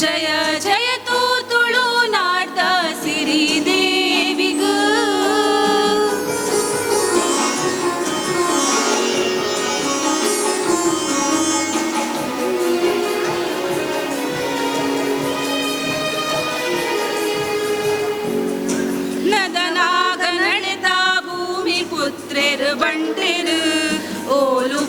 जय जय तू तुळू नाडदा सिरी देवीग नदनागणिता भूमिपुत्रेर् बण्डिर् ओलु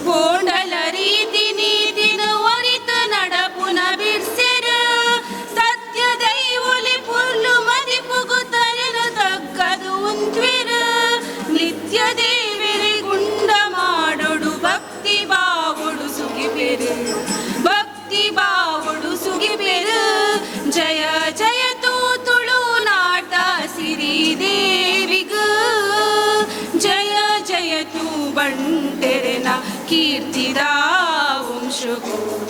കണ്ടിരുന്ന കീർത്തിതാവും ശുഭവും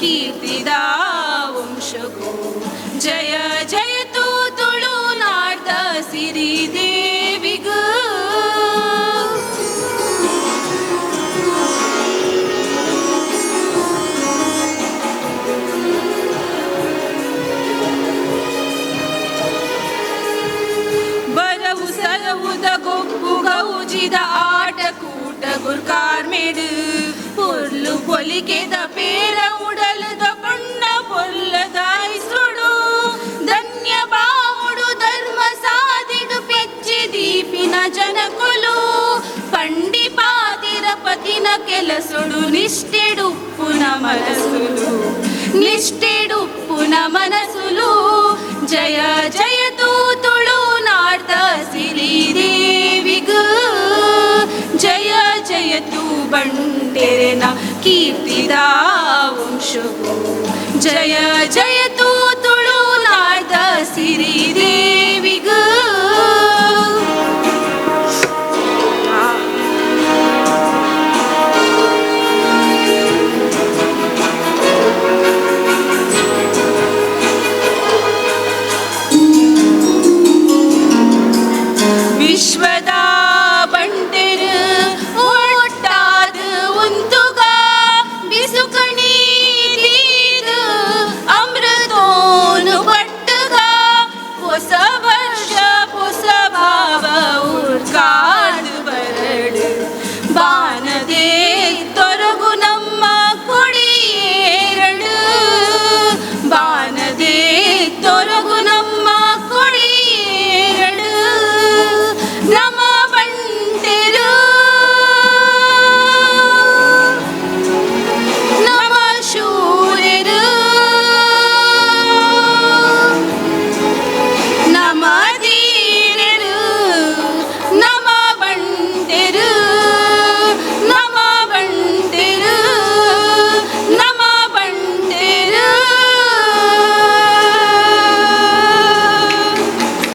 ಕೀರ್ತಿದಾ ವಂಶಗೋ ಜಯ ಜಯ ತೂ ತುಳು ನಾರ್ದ ಸಿರಿ ದೇವಿಗ ಬರವು ಸಲವುದ ಗೊಪ್ಪು ಗೌಜಿದ ಆಟ ಕೂಟ ಗುರ್ಕಾರ್ ಮೇಡು பொருளு பொலிக்கேத பேர ಜನ ಕು ಪಂಡಿಪಾತಿರ ಪತಿನ ನೆಲಸುಳು ನಿಷ್ಠೆಡು ಪುನ ಮನಸುಲು ನಿಷ್ಠೆಡು ಪುನ ಮನಸುಲು ಜಯ ಜಯತೂ ತುಳು ನಾರ್ದ ಸಿರಿ ಜಯ ಜಯ ಜಯತು ಬಂಡೆರೆನ ನ ವಂಶ ಜಯ ಜಯತು Vişme